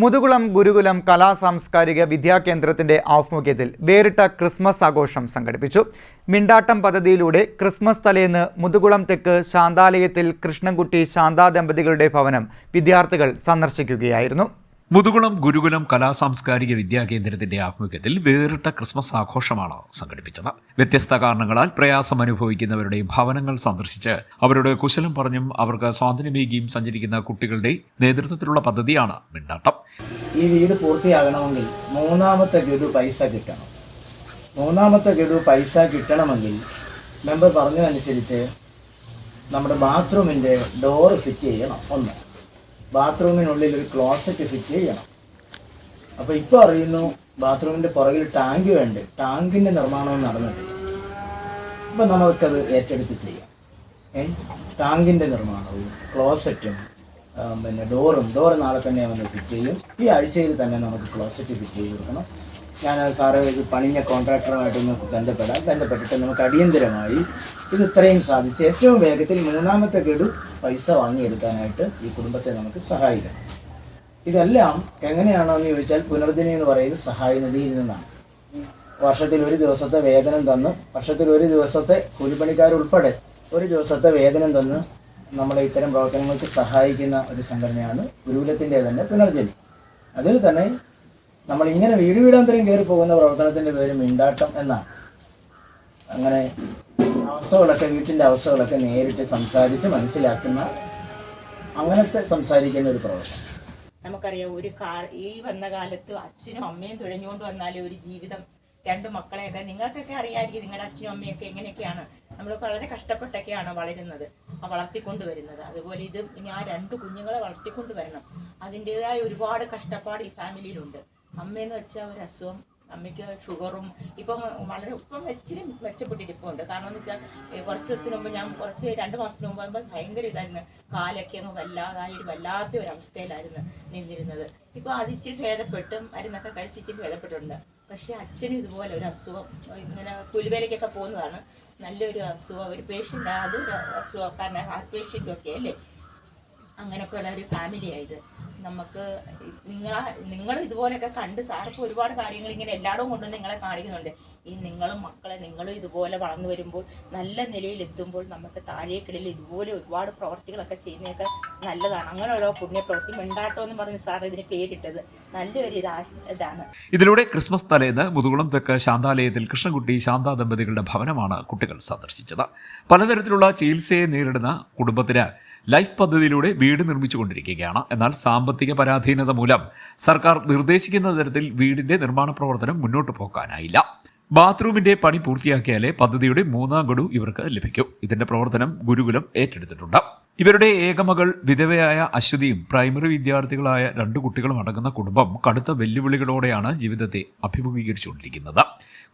മുതുകുളം ഗുരുകുലം കലാ സാംസ്കാരിക വിദ്യാകേന്ദ്രത്തിന്റെ ആഭിമുഖ്യത്തിൽ വേറിട്ട ക്രിസ്മസ് ആഘോഷം സംഘടിപ്പിച്ചു. മിണ്ടാട്ടം പദ്ധതിയിലൂടെ ക്രിസ്മസ് തലേന്ന് മുതുകുളം തെക്ക് ശാന്താലയത്തിൽ കൃഷ്ണൻകുട്ടി ശാന്താ ദമ്പതികളുടെ ഭവനം വിദ്യാർത്ഥികൾ സന്ദർശിക്കുകയായിരുന്നു. മുതുകുളം ഗുരുകുലം കലാസാംസ്കാരിക വിദ്യാകേന്ദ്രത്തിന്റെ ആഭിമുഖ്യത്തിൽ വേറിട്ട ക്രിസ്മസ് ആഘോഷമാണ് സംഘടിപ്പിച്ചത്. വ്യത്യസ്ത കാരണങ്ങളാൽ പ്രയാസം അനുഭവിക്കുന്നവരുടെ ഭവനങ്ങൾ സന്ദർശിച്ച് അവരുടെ കുശലം പറഞ്ഞും അവർക്ക് സ്വാതന്ത്ര്യമേകിയും സഞ്ചരിക്കുന്ന കുട്ടികളുടെ നേതൃത്വത്തിലുള്ള പദ്ധതിയാണ് മിണ്ടാട്ടം. ഈ വീട് പൂർത്തിയാകണമെങ്കിൽ മൂന്നാമത്തെ ഗഡു പൈസ കിട്ടണം. മൂന്നാമത്തെ ഗഡു പൈസ കിട്ടണമെങ്കിൽ മെമ്പർ പറഞ്ഞതനുസരിച്ച് നമ്മുടെ ബാത്റൂമിന്റെ ഡോറ് ഫിറ്റ് ചെയ്യണം ഒന്ന്. ബാത്റൂമിനുള്ളിൽ ഒരു ക്ലോസറ്റ് ഫിറ്റ് ചെയ്യണം. അപ്പോൾ ഇപ്പോൾ അറിയുന്നു ബാത്റൂമിന്റെ പുറകിൽ ടാങ്ക് വേണ്ട? ടാങ്കിന്റെ നിർമ്മാണവും നടന്നിട്ടില്ല. അപ്പം നമുക്കത് ഏറ്റെടുത്ത് ചെയ്യാം. ഏ? ടാങ്കിന്റെ നിർമ്മാണവും ക്ലോസറ്റും പിന്നെ ഡോറും ഡോറ് നാളെ തന്നെ വന്ന് ഫിറ്റ് ചെയ്യും. ഈ ആഴ്ചയിൽ തന്നെ നമുക്ക് ക്ലോസറ്റ് ഫിറ്റ് ചെയ്ത് കൊടുക്കണം. ഞാൻ സാറ് ഇത് പണിഞ്ഞ കോൺട്രാക്ടറുമായിട്ട് ഒന്ന് ബന്ധപ്പെടാം. ബന്ധപ്പെട്ടിട്ട് നമുക്ക് അടിയന്തരമായി ഇത് ഇത്രയും സാധിച്ച് ഏറ്റവും വേഗത്തിൽ മൂന്നാമത്തെ ഗഡു പൈസ വാങ്ങിയെടുക്കാനായിട്ട് ഈ കുടുംബത്തെ നമുക്ക് സഹായിക്കണം. ഇതെല്ലാം എങ്ങനെയാണെന്ന് ചോദിച്ചാൽ പുനർദിനി എന്ന് പറയുന്നത് സഹായനിധിയിൽ നിന്നാണ്. വർഷത്തിൽ ഒരു ദിവസത്തെ വേതനം തന്ന് വർഷത്തിൽ ഒരു ദിവസത്തെ കൂലിപ്പണിക്കാരുൾപ്പെടെ ഒരു ദിവസത്തെ വേതനം തന്ന് നമ്മളെ ഇത്തരം പ്രവർത്തനങ്ങൾക്ക് സഹായിക്കുന്ന ഒരു സംഘടനയാണ് ഗുരുകുലത്തിന്റെ തന്നെ പുനർജനി. അതിൽ തന്നെ നമ്മൾ ഇങ്ങനെ വീട് വീടാന്തരം കയറി പോകുന്ന പ്രവർത്തനത്തിന്റെ പേര് മിണ്ടാട്ടം എന്നാണ്. അങ്ങനെ അവസ്ഥകളൊക്കെ വീട്ടിന്റെ അവസ്ഥകളൊക്കെ നേരിട്ട് സംസാരിച്ച് മനസ്സിലാക്കുന്ന അങ്ങനത്തെ സംസാരിക്കുന്ന ഒരു പ്രവർത്തനം. നമുക്കറിയാം ഒരു കാർ ഈ വന്ന കാലത്ത് അച്ഛനും അമ്മയും തുഴഞ്ഞുകൊണ്ട് വന്നാലേ ഒരു ജീവിതം രണ്ട് മക്കളെയൊക്കെ നിങ്ങൾക്കൊക്കെ അറിയാമായിരിക്കും നിങ്ങളുടെ അച്ഛനും അമ്മയൊക്കെ എങ്ങനെയൊക്കെയാണ്. നമ്മൾ വളരെ കഷ്ടപ്പെട്ടൊക്കെയാണ് വളരുന്നത് ആ വളർത്തിക്കൊണ്ട് വരുന്നത്. അതുപോലെ ഇത് ഞാൻ രണ്ട് കുഞ്ഞുങ്ങളെ വളർത്തിക്കൊണ്ട് വരണം. അതിന്റെതായ ഒരുപാട് കഷ്ടപ്പാട് ഈ ഫാമിലിയിലുണ്ട് അമ്മയെന്ന് വെച്ചാൽ ഒരു അസുഖം അമ്മയ്ക്ക് ഷുഗറും ഇപ്പം വളരെ ഇപ്പം ഇച്ചിരി മെച്ചപ്പെട്ടിരിപ്പുണ്ട്. കാരണം എന്ന് വെച്ചാൽ കുറച്ച് ദിവസത്തിന് മുമ്പ് ഞാൻ കുറച്ച് രണ്ട് മാസത്തിന് മുമ്പ് ആകുമ്പോൾ ഭയങ്കര ഇതായിരുന്നു. കാലൊക്കെ അങ്ങ് വല്ലാതായി ഒരു വല്ലാത്ത ഒരു അവസ്ഥയിലായിരുന്നു നിന്നിരുന്നത്. ഇപ്പൊ അത് ഇച്ചിരി ഭേദപ്പെട്ട് മരുന്നൊക്കെ കഴിച്ച് ഇച്ചിരി ഭേദപ്പെട്ടിട്ടുണ്ട്. പക്ഷേ അച്ഛനും ഇതുപോലെ ഒരു അസുഖം ഇങ്ങനെ പുലിവേലയ്ക്കൊക്കെ പോകുന്നതാണ്. നല്ലൊരു അസുഖം ഒരു പേഷ്യന്റ് അതൊരു അസുഖക്കാരനെ ഹാർട്ട് പേഷ്യന്റും ഒക്കെ അല്ലേ? അങ്ങനെയൊക്കെയുള്ള ഒരു ഫാമിലിയായത് നമുക്ക് നിങ്ങൾ നിങ്ങൾ ഇതുപോലെയൊക്കെ കണ്ട് സാറിപ്പോൾ ഒരുപാട് കാര്യങ്ങൾ ഇങ്ങനെ എല്ലായിടവും കൊണ്ടുവന്ന് നിങ്ങളെ കാണിക്കുന്നുണ്ട്. ഈ നിങ്ങളും മക്കളെ നിങ്ങളും ഇതുപോലെ വളർന്നു വരുമ്പോൾ നല്ല നിലയിൽ എത്തുമ്പോൾ നമുക്ക് താഴേക്കിടയിൽ ഇതുപോലെ ഒരുപാട് പ്രവർത്തികളൊക്കെ ചെയ്യുന്നതൊക്കെ നല്ലതാണ്. അങ്ങനെ ഓരോ പുണ്യപ്രവൃത്തി മിണ്ടാട്ടോ എന്ന് പറഞ്ഞ് സാർ ഇതിന് പേരിട്ടത്. നല്ലൊരു ഇതാ ഇതാണ്. ഇതിലൂടെ ക്രിസ്മസ് തലേന്ന് മുതുകുളം തെക്ക് ശാന്താലയത്തിൽ കൃഷ്ണൻകുട്ടി ശാന്താ ദമ്പതികളുടെ ഭവനമാണ് കുട്ടികൾ സന്ദർശിച്ചത്. പലതരത്തിലുള്ള ചികിത്സയെ നേരിടുന്ന കുടുംബത്തിന് ലൈഫ് പദ്ധതിയിലൂടെ വീട് നിർമ്മിച്ചു കൊണ്ടിരിക്കുകയാണ് എന്നാൽ സാമ്പത്തിക പരാധീനത മൂലം സർക്കാർ നിർദ്ദേശിക്കുന്ന തരത്തിൽ വീടിന്റെ നിർമ്മാണ പ്രവർത്തനം മുന്നോട്ട് പോകാനായില്ല ബാത്റൂമിന്റെ പണി പൂർത്തിയാക്കിയാലേ പദ്ധതിയുടെ മൂന്നാം ഗഡു ഇവർക്ക് ലഭിക്കൂ. ഇതിന്റെ പ്രവർത്തനം ഗുരുകുലം ഏറ്റെടുത്തിട്ടുണ്ട്. ഇവരുടെ ഏകമകൾ വിധവയായ അശ്വതിയും പ്രൈമറി വിദ്യാർത്ഥികളായ രണ്ട് കുട്ടികളും അടങ്ങുന്ന കുടുംബം കടുത്ത വെല്ലുവിളികളോടെയാണ് ജീവിതത്തെ അഭിമുഖീകരിച്ചുകൊണ്ടിരിക്കുന്നത്.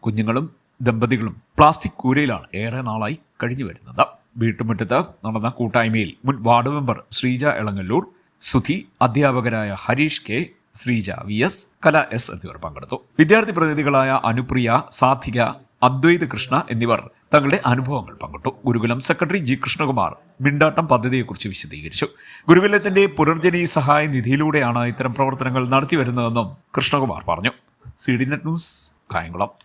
കുഞ്ഞുങ്ങളും ദമ്പതികളും പ്ലാസ്റ്റിക് കൂരയിലാണ് ഏറെ നാളായി കഴിഞ്ഞു വരുന്നത്. വീട്ടുമുറ്റത്ത് നടന്ന കൂട്ടായ്മയിൽ മുൻ വാർഡ് മെമ്പർ ശ്രീജ എളങ്ങല്ലൂർ സുധി അധ്യാപകരായ Harish K Sreeja V S Kala S എന്നിവർ പങ്കെടുത്തു. വിദ്യാർത്ഥി പ്രതിനിധികളായ അനുപ്രിയ സാധിക അദ്വൈത് കൃഷ്ണ എന്നിവർ തങ്ങളുടെ അനുഭവങ്ങൾ പങ്കിട്ടു. ഗുരുകുലം സെക്രട്ടറി ജി കൃഷ്ണകുമാർ മിണ്ടാട്ടം പദ്ധതിയെക്കുറിച്ച് വിശദീകരിച്ചു. ഗുരുകുലത്തിന്റെ പുനർജനി സഹായ നിധിയിലൂടെയാണ് ഇത്തരം പ്രവർത്തനങ്ങൾ നടത്തിവരുന്നതെന്നും കൃഷ്ണകുമാർ പറഞ്ഞു. C D net news Kayamkulam.